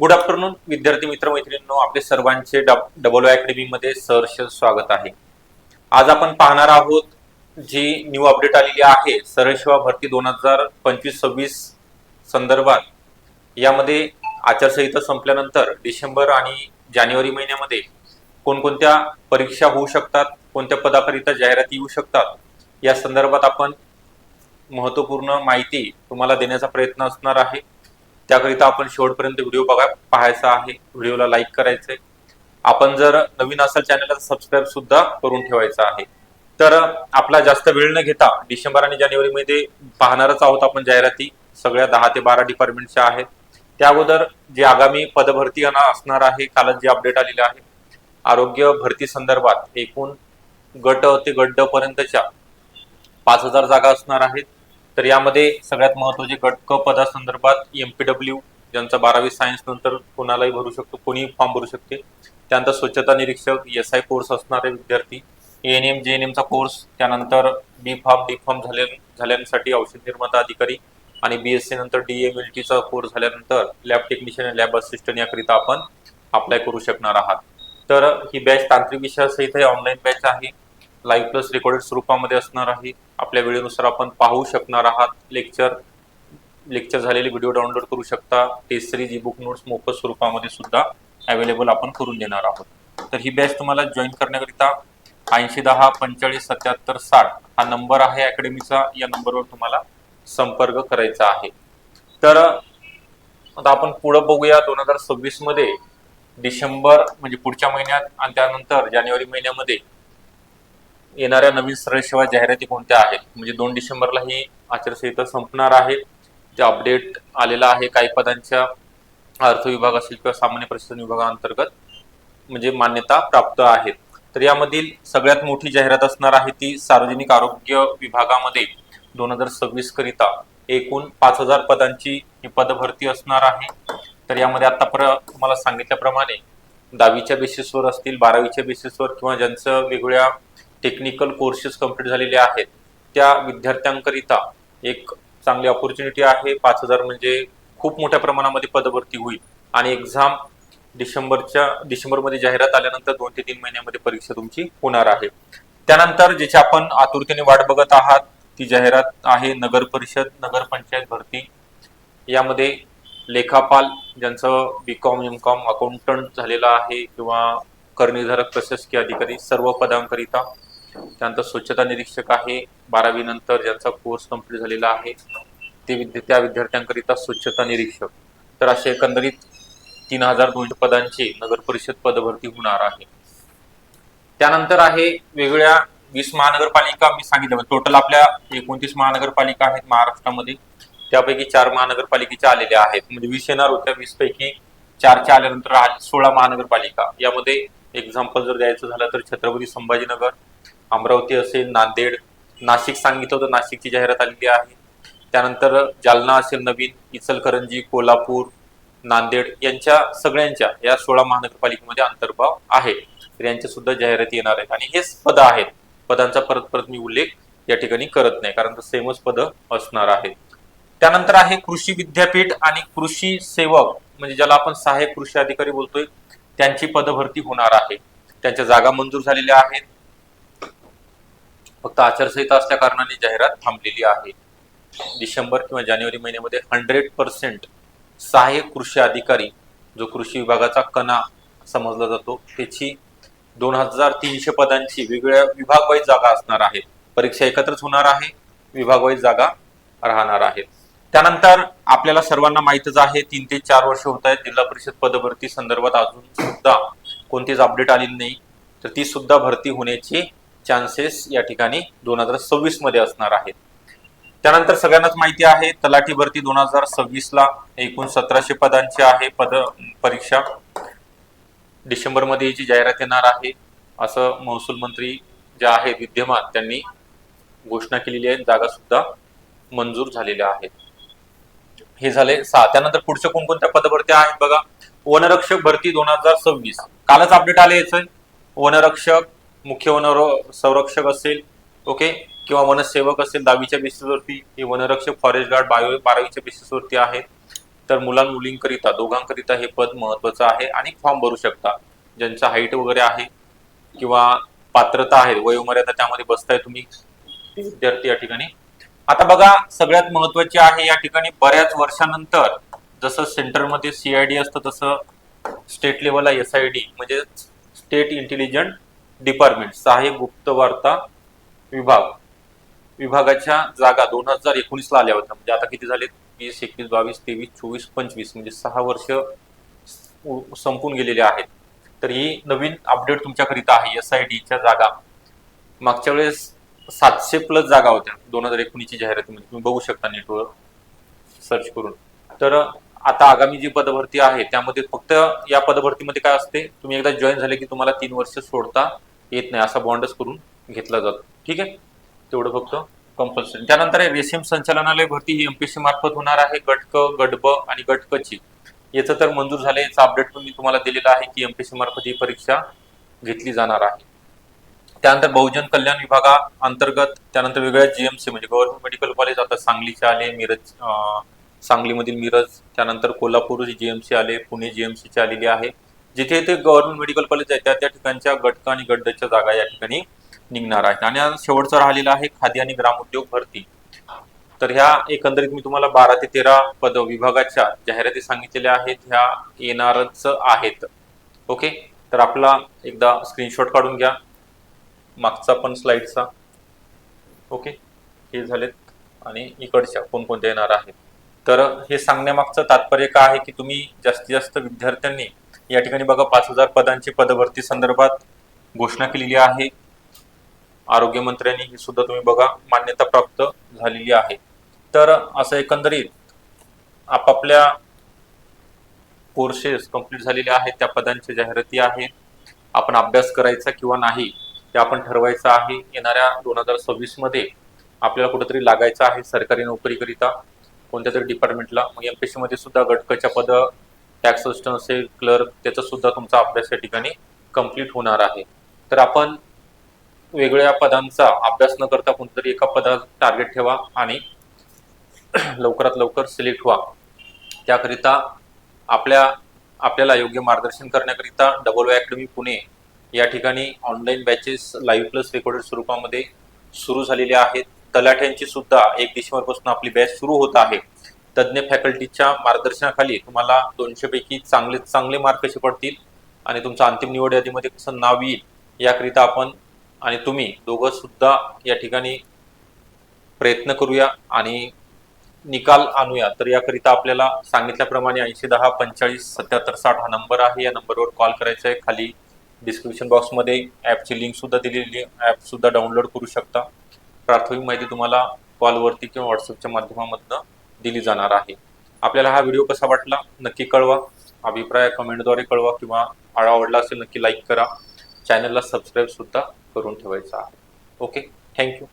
Good afternoon विद्यार्थी मित्र मैत्रिणींनो आपले सर्वांचे डबल अकॅडमी मध्ये सहर्ष स्वागत आहे. आज आपण पाहणार आहोत जी न्यू अपडेट आलेली आहे सरळ सेवा भरती दोन हजार पंचवीस सव्वीस संदर्भात. यामध्ये आचारसंहिता संपल्यानंतर डिसेंबर आणि जानेवारी महिन्यामध्ये कोणकोणत्या परीक्षा होऊ शकतात कोणत्या पदाकरिता जाहिराती येऊ शकतात या संदर्भात आपण महत्त्वपूर्ण माहिती तुम्हाला देण्याचा प्रयत्न असणार आहे. त्याकरिता आपण शेवटपर्यंत व्हिडिओ बघा पाहायचा आहे व्हिडिओला लाईक करायचंय. आपण जर नवीन असाल चॅनलला सबस्क्राईब सुद्धा करून ठेवायचं आहे. तर आपला जास्त वेळ न घेता डिसेंबर आणि जानेवारीमध्ये पाहणारच आहोत आपण जाहिराती. सगळ्या दहा ते बारा डिपार्टमेंटच्या आहेत. त्या अगोदर जे आगामी पदभरती असणार आहे कालच जे अपडेट आलेले आहे आरोग्य भरती संदर्भात एकूण गट ते गट पर्यंतच्या पाच हजार जागा असणार आहेत. तर यामध्ये सगळ्यात महत्त्वाचे गट क पदासंदर्भात एमपीडब्ल्यू ज्यांचा बारावी सायन्स नंतर कोणालाही भरू शकतो कोणीही फॉर्म भरू शकते. त्यानंतर स्वच्छता निरीक्षक एस आय कोर्स असणारे विद्यार्थी एन एम जे एन एमचा कोर्स त्यानंतर बी फार्म डी फार्म झाल्या झाल्यासाठी औषध निर्माता अधिकारी आणि बी एस सी नंतर डी एम एल टीचा कोर्स झाल्यानंतर लॅब टेक्निशियन आणि लॅब असिस्टंट याकरिता आपण अप्लाय करू शकणार आहात. तर ही बॅच तांत्रिक विषयासहित ऑनलाईन बॅच आहे. लाईव्ह प्लस रेकॉर्डेड स्वरूपामध्ये असणार आहे. आपल्या वेळेनुसार आपण पाहू शकणार आहात. लेक्चर लेक्चर झालेले व्हिडिओ डाउनलोड करू शकता. Test series e book notes मोफत स्वरूपामध्ये सुद्धा अवेलेबल आपण करून देणार आहोत. तर ही बॅच तुम्हाला जॉईन करण्याकरिता ऐंशी दहा पंचेचाळीस सत्याहत्तर साठ हा नंबर आहे अकॅडमीचा या नंबरवर तुम्हाला संपर्क करायचा आहे. तर आता आपण पुढं बघूया. दोन हजार सव्वीसमध्ये डिसेंबर म्हणजे पुढच्या महिन्यात आणि त्यानंतर जानेवारी महिन्यामध्ये येणाऱ्या नवीन सरळ सेवा जाहिराती कोणत्या आहेत? म्हणजे दोन डिसेंबरला ही आचारसंहिता संपणार आहे. ते अपडेट आलेला आहे काही पदांच्या अर्थ विभाग असेल किंवा सामान्य प्रशासन विभागाअंतर्गत म्हणजे मान्यता प्राप्त आहेत तर यामधील सगळ्यात मोठी जाहिरात असणार आहे ती सार्वजनिक आरोग्य विभागामध्ये दोन हजार सव्वीस करिता एकूण पाच हजार पदांची ही पदभरती असणार आहे. तर यामध्ये आतापर्यंत तुम्हाला सांगितल्याप्रमाणे दहावीच्या बेसिसवर असतील बारावीच्या बेसिसवर किंवा ज्यांचं वेगवेगळ्या टेक्निकल कोर्सेस कंप्लीट झालेले आहेत. त्या विद्यार्थ्यांकरिता एक चांगली ऑपॉर्च्युनिटी आहे. पाच हजार म्हणजे खूप मोठ्या प्रमाणामध्ये पदभरती होईल. आणि एक्झाम डिसेंबरच्या डिसेंबरमध्ये जाहिरात आल्यानंतर दोन ते तीन महिन्यामध्ये परीक्षा तुमची होणार आहे. त्यानंतर ज्याची आपण आतुरतेने वाट बघत आहात ती जाहिरात आहे नगर परिषद नगर पंचायत भरती. यामध्ये लेखापाल ज्यांचं B com M com accountant झालेलं आहे किंवा करनिर्धारक प्रशासकीय अधिकारी सर्व पदांकरिता त्यानंतर स्वच्छता निरीक्षक आहे. बारावी नंतर ज्यांचा कोर्स कंप्लीट झालेला आहे ते विद्या त्या विद्यार्थ्यांकरिता स्वच्छता निरीक्षक. तर असे एकंदरीत तीन हजार दोनशे पदांची नगर परिषद पदभरती होणार आहे. त्यानंतर आहे वेगवेगळ्या वीस महानगरपालिका मी सांगितलं म्हणजे टोटल आपल्या एकोणतीस महानगरपालिका आहेत महाराष्ट्रामध्ये. त्यापैकी चार महानगरपालिकेच्या आलेल्या आहेत. म्हणजे वीस येणार होत्या वीस पैकी चारच्या आल्यानंतर सोळा महानगरपालिका. यामध्ये एक्झाम्पल जर द्यायचं झालं तर छत्रपती संभाजीनगर अमरावती असेल नांदेड नाशिक सांगितलं होतं नाशिकची जाहिरात आलेली आहे. त्यानंतर जालना असेल नवीन इचलकरंजी कोल्हापूर नांदेड यांच्या सगळ्यांच्या या सोळा महानगरपालिकेमध्ये अंतर्भाव आहे. तर यांच्या सुद्धा जाहिराती येणार आहेत. आणि हेच पद आहेत. पदांचा परत परत मी उल्लेख या ठिकाणी करत नाही कारण सेमच पद असणार आहेत. त्यानंतर आहे कृषी विद्यापीठ आणि कृषी सेवक म्हणजे ज्याला आपण सहाय्यक कृषी अधिकारी बोलतोय त्यांची पदभरती होणार आहे. त्यांच्या जागा मंजूर झालेल्या आहेत. फक्त आचारसंहिता असल्या कारणाने जाहिरात थांबलेली आहे. डिसेंबर किंवा जानेवारी महिन्यामध्ये हंड्रेड पर्सेंट सहाय्यक कृषी अधिकारी जो कृषी विभागाचा कणा समजला जातो त्याची दोन हजार तीनशे पदांची वेगवेगळ्या विभागवाईज जागा असणार आहेत. परीक्षा एकत्रच होणार आहे विभागवाईज जागा राहणार आहेत. त्यानंतर आपल्याला सर्वांना माहितच आहे तीन ते चार वर्ष होत आहेत जिल्हा परिषद पदभरती संदर्भात अजून सुद्धा कोणतीच अपडेट आलेली नाही. तर ती सुद्धा भरती होण्याची चान्सेस या ठिकाणी दोन हजार सव्वीसमध्ये असणार आहेत. त्यानंतर सगळ्यांनाच माहिती आहे तलाठी भरती दोन हजार सव्वीस ला एकूण सतराशे पदांची आहे पद परीक्षा. डिसेंबरमध्ये याची जाहिरात येणार आहे. असं महसूल मंत्री जे आहेत विद्यमान त्यांनी घोषणा केलेली आहे. जागा सुद्धा मंजूर झालेल्या आहेत. हे झाले सहा. त्यानंतर पुढच्या कोणकोणत्या पदभरत्या आहेत बघा. वनरक्षक भरती दोन हजार सव्वीस. कालच अपडेट आले याचं. वनरक्षक मुख्य वन संरक्षक असेल ओके किंवा वनसेवक असेल दहावीच्या बेसिसवरती हे वनरक्षक फॉरेस्ट गार्ड बायो बारावीच्या बेसिसवरती आहेत. तर मुलां मुलींकरिता दोघांकरिता हे पद महत्वाचं आहे आणि फॉर्म भरू शकता. ज्यांचा हाईट वगैरे आहे किंवा पात्रता आहे वयोमर्यादा त्यामध्ये बसताय तुम्ही विद्यार्थी या ठिकाणी. आता बघा सगळ्यात महत्त्वाचे आहे या ठिकाणी बऱ्याच वर्षानंतर जसं सेंटरमध्ये सीआयडी असतं तसं स्टेट लेवलला एस आय डी म्हणजे स्टेट इंटेलिजंट डिपार्टमेंट सहाय्यक गुप्त वार्ता विभाग. विभागाच्या जागा दोन हजार एकोणीसला आल्या होत्या म्हणजे आता किती झाले वीस एकवीस बावीस तेवीस चोवीस पंचवीस म्हणजे सहा वर्ष संपून गेलेले आहेत. तर ही नवीन अपडेट तुमच्याकरिता आहे एस आय डीच्या जागा. मागच्या वेळेस सातशे प्लस जागा होत्या दोन हजार एकोणीसची जाहिरातीमध्ये म्हणजे तुम्ही बघू शकता नेटवर सर्च करून. तर आता आगामी जी पदभरती आहे त्यामध्ये फक्त या पदभरतीमध्ये काय असते? तुम्ही एकदा जॉईन झाले की तुम्हाला तीन वर्ष सोडता. येत नाही असा बॉन्डच करून घेतला जातो. ठीक आहे? तेवढं फक्त कंपल्सरी त्यानंतर रेशीम संचालनालय भरती ही एमपीसी मार्फत होणार आहे. गट क गट ब आणि गट क ची याचं तर मंजूर झालं याचा अपडेट पण मी तुम्हाला दिलेला आहे की एमपीसी मार्फत ही परीक्षा घेतली जाणार आहे. त्यानंतर बहुजन कल्याण विभागा अंतर्गत त्यानंतर वेगळ्या जीएमसी म्हणजे गव्हर्नमेंट मेडिकल कॉलेज आता सांगलीचे आले मिरज सांगलीमधील मिरज त्यानंतर कोल्हापूर जीएमसी आले पुणे जीएमसीचे आलेली आहे. जिथे ते गव्हर्नमेंट मेडिकल कॉलेज आहे त्या त्या ठिकाणच्या गटक आणि गड्डच्या जागा या ठिकाणी निघणार आहेत. आणि शेवटचा राहिलेला आहे खादी आणि ग्रामोद्योग भरती. तर ह्या एकंदरीत मी तुम्हाला बारा ते तेरा पद विभागाच्या जाहिराती सांगितलेल्या आहेत. ह्या येणारच आहेत. ओके? तर आपला एकदा स्क्रीनशॉट काढून घ्या. मागचा पण स्लाइडचा ओके? हे झालेत. आणि इकडच्या कोणकोणत्या येणार आहेत. तर हे सांगण्यामागचं तात्पर्य काय आहे की तुम्ही जास्तीत जास्त विद्यार्थ्यांनी या ठिकाणी बघा पाच हजार पदांची पदभरती संदर्भात घोषणा केलेली आहे. आरोग्यमंत्र्यांनी ही सुद्धा तुम्ही बघा मान्यता प्राप्त झालेली आहे. तर असं एकंदरीत आपापल्या कोर्सेस कंप्लीट झालेले आहेत त्या पदांच्या जाहिराती आहेत. आपण अभ्यास करायचा किंवा नाही ते आपण ठरवायचं आहे. येणाऱ्या दोन हजार सव्वीसमध्ये आपल्याला कुठेतरी लागायचं आहे सरकारी नोकरीकरिता. कोणत्या तरी डिपार्टमेंटला मग एमपीएससी मध्ये सुद्धा गटकच्या पद टॅक्स असिस्टंट असेल क्लर्क त्याचा सुद्धा तुमचा अभ्यास या ठिकाणी कंप्लीट होणार आहे. तर आपण वेगळ्या पदांचा अभ्यास न करता कोणतरी एका पदा टार्गेट ठेवा आणि लवकरात लवकर सिलेक्ट व्हा. त्याकरिता आपल्या आपल्याला योग्य मार्गदर्शन करण्याकरिता डबल अकॅडमी पुणे या ठिकाणी online batches live plus recorded स्वरूपामध्ये सुरू झालेले आहेत. तलाठ्यांची सुद्धा एक डिसेंबरपासून आपली बॅच सुरू होत आहे. तज्ज्ञ फॅकल्टीच्या मार्गदर्शनाखाली तुम्हाला दोनशे पैकी चांगले चांगले मार्क कसे पडतील आणि तुमचं अंतिम निवड यादीमध्ये कसं नाव येईल याकरिता आपण आणि तुम्ही दोघं सुद्धा या ठिकाणी प्रयत्न करूया आणि निकाल आणूया. तर याकरिता आपल्याला सांगितल्याप्रमाणे ऐंशी दहा पंचेचाळीस सत्याहत्तर साठ हा नंबर आहे. या नंबरवर कॉल करायचा आहे. खाली डिस्क्रिप्शन बॉक्समध्ये ॲपची लिंक सुद्धा दिलेली ॲप सुद्धा डाउनलोड करू शकता. प्राथमिक माहिती तुम्हाला कॉलवरती किंवा व्हॉट्सअपच्या माध्यमामधनं दिली जाणार आहे. आपल्याला हा व्हिडिओ कसा वाटला नक्की कळवा. अभिप्राय कमेंटद्वारे कळवा किंवा आवडला असेल नक्की लाईक करा. चॅनलला सबस्क्राईब सुद्धा करून ठेवायचा आहे. Okay thank you